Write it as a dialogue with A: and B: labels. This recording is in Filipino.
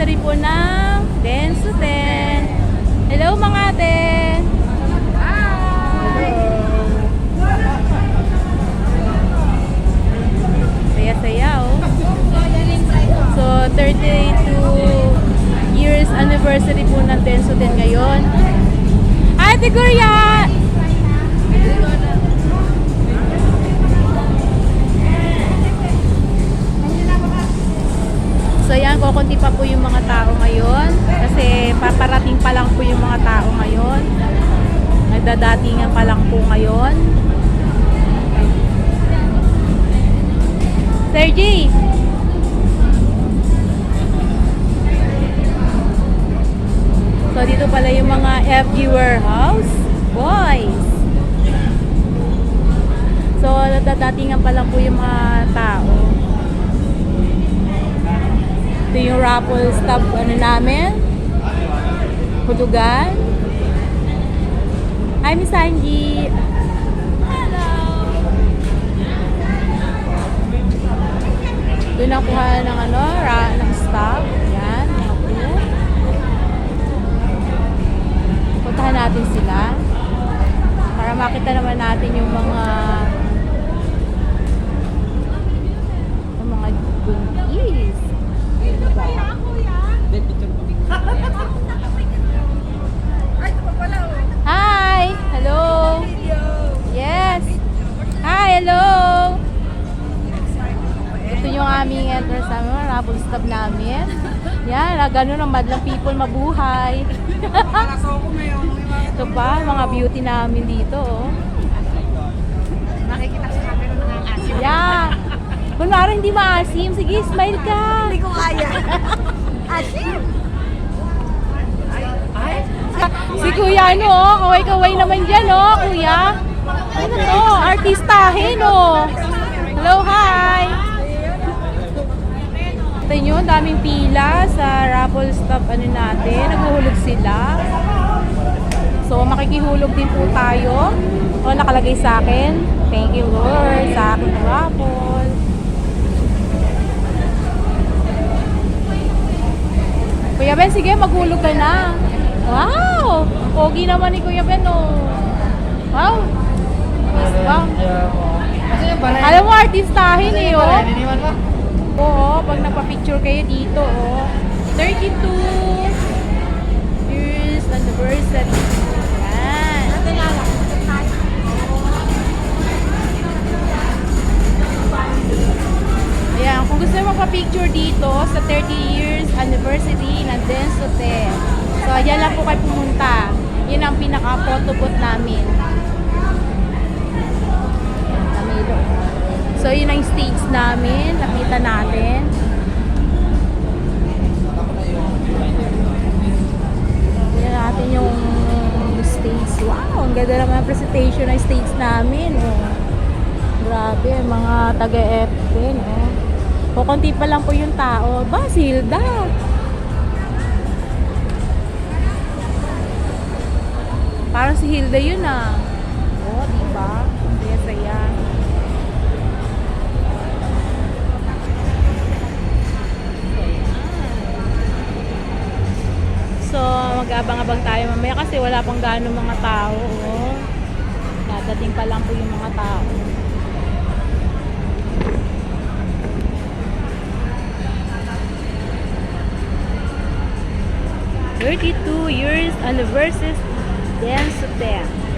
A: anniversary po ng Dance to 10. Hello mga ate! Saya-saya oh. So, 32 years anniversary po ng Dance to 10 ngayon. Ate Guria! Kukunti pa po yung mga tao ngayon. Kasi paparating pa lang po yung mga tao ngayon. Nagdadatingan pa lang po ngayon. Sir G! So dito pala yung mga FG Warehouse Boys. So nagdadatingan pa lang po yung mga yung raffle stop ano namin. Hudugan. Hi, Miss Angie. Hello. Doon nakuha ng ano, ra, ng stop. Yan, po. Puntahan natin sila. Para makita naman natin yung mga yung mga buntis. Hi! Hello! Yes! Hi! Hello! Ito yung aming entrance namin, raffle stop namin. Yan, ah, ganun ang madlang people mabuhay. Ito pa, mga beauty namin dito. Oh.
B: Nakikita sa camera ng mga asim.
A: Yeah! Kunwari hindi maasim, sige, smile ka!
B: Hindi ko kaya. Asim!
A: Si Kuya, ano, oh, kaway-kaway naman dyan, oh, Kuya. Ano to, artistahin, oh. Hello, hi! Ito nyo, daming pila sa raffle stop, ano natin, naghuhulog sila. So, makikihulog din po tayo. O, nakalagay sa akin. Thank you, Lord, sa aking raffle. Kuya Ben, sige, maghulog ka na. Wow! Pogi naman ni Kuya Ben, oh. Wow! Wow. Alam mo, artistahin eh, oh. Oo, pag nagpa-picture kayo dito, oh. 32 years anniversary. Magpa-picture dito sa 30 years anniversary ng Dance Hotel. So, ayan lang po kayo pumunta. Yun ang pinaka-photo booth namin. So, yun ang stage namin. Nakita natin. Yan natin yung stage. Wow, ang ganda naman presentation ng stage namin. Oh. Grabe, mga taga-F din. Oh. O, konti pa lang po yung tao. Ba, si Hilda. Parang si Hilda yun ah. Oo, di ba? Saya saya. So, mag-abang-abang tayo mamaya kasi wala pang gaano mga tao. Oh. Dadating pa lang po yung mga tao. Thirty-two years anniversary dance to dance.